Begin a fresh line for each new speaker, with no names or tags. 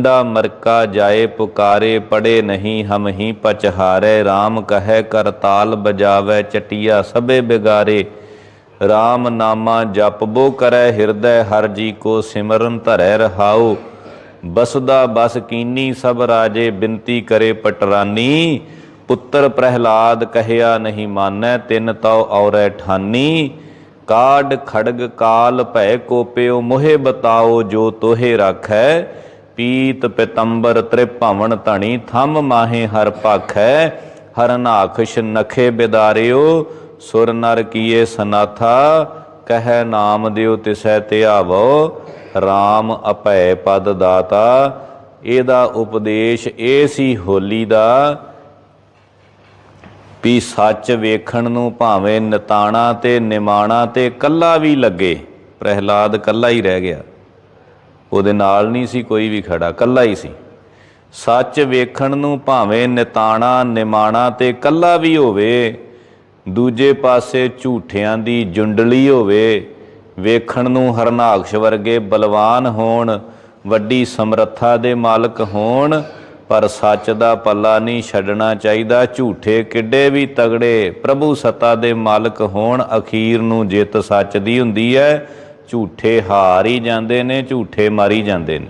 ਪਿੰਡਾ ਮਰਕਾ ਜਾਏ ਪੁਕਾਰੇ ਪੜੇ ਨਹੀਂ ਹਮ ਹੀ ਪਚਹਾਰੇ RAM ਕਹੈ ਕਰਤਾਲ ਬਜਾਵੇ, ਚਟਿਆ ਸਭੇ ਬਿਗਾਰੇ। RAM ਨਾਮਾ ਜਪਬੋ ਕਰੈ, ਹਿਰਦੈ ਹਰ ਜੀ ਕੋ ਸਿਮਰਨ ਧਰੈ ਰਹਾਉ। ਬਸਦਾ ਬਸ ਕੀਨੀ ਸਭ ਰਾਜੇ, ਬਿਨਤੀ ਕਰੇ ਪਟਰਾਨੀ। ਪੁੱਤਰ ਪ੍ਰਹਿਲਾਦ ਕਹਿਆ ਨਹੀਂ ਮਾਨੈ, ਤਿਨ ਤਉ ਔਰੈ ਠਾਨੀ। ਕਾਡ ਖੜਗ ਕਾਲ ਭੈ ਕੋਪਿਓ ਮੋਹਿ ਬਤਾਓ ਜੋ ਤੋਹੇ ਰਾਖੈ। ਪੀਤ ਪਿਤੰਬਰ ਤ੍ਰਿਭਵਨ ਧਣੀ, ਥੰਮ ਮਾਹੇ ਹਰ ਪਾਖੈ ਹਰਨਾਖਸ਼ ਨਖੇ ਬਿਦਾਰਿਓ, ਸੁਰ ਨਰ ਕੀਏ ਸਨਾਥਾ, ਕਹਿ ਨਾਮ ਦਿਓ ਤਿਸੈ ਧਿਆਵੋ RAM ਅਪੈ ਪਦ ਦਾਤਾ, ਇਹਦਾ ਉਪਦੇਸ਼ ਇਹ ਸੀ ਹੋਲੀ ਦਾ, ਵੀ ਸੱਚ ਵੇਖਣ ਨੂੰ ਭਾਵੇਂ ਨਤਾਣਾ ਤੇ ਨਿਮਾਣਾ ਤੇ ਕੱਲਾ ਵੀ ਲੱਗੇ, ਪ੍ਰਹਿਲਾਦ ਕੱਲਾ ਹੀ ਰਹਿ ਗਿਆ। ਉਹਦੇ ਨਾਲ ਨਹੀਂ ਸੀ, ਕੋਈ ਵੀ ਖੜਾ ਕੱਲਾ ਹੀ ਸੀ। ਸੱਚ ਵੇਖਣ ਨੂੰ ਭਾਵੇਂ ਨਿਤਾਣਾ, ਨਿਮਾਣਾ ਤੇ ਕੱਲਾ ਵੀ ਹੋਵੇ, ਦੂਜੇ ਪਾਸੇ ਝੂਠਿਆਂ ਦੀ ਜੁੰਡਲੀ ਹੋਵੇ, ਵੇਖਣ ਨੂੰ ਹਰਨਾਕਸ਼ ਵਰਗੇ ਬਲਵਾਨ ਹੋਣ, ਵੱਡੀ ਸਮਰੱਥਾ ਦੇ ਮਾਲਕ ਹੋਣ, ਪਰ ਸੱਚ ਦਾ ਪੱਲਾ ਨਹੀਂ ਛੱਡਣਾ ਚਾਹੀਦਾ। ਝੂਠੇ ਕਿੱਡੇ ਵੀ ਤਗੜੇ ਪ੍ਰਭੂ ਸੱਤਾ ਦੇ ਮਾਲਕ ਹੋਣ, ਅਖੀਰ ਨੂੰ ਜਿੱਤ ਸੱਚ ਦੀ ਹੁੰਦੀ ਹੈ। ਝੂਠੇ ਹਾਰ ਹੀ ਜਾਂਦੇ ਨੇ ਝੂਠੇ ਮਾਰੀ ਜਾਂਦੇ ਨੇ।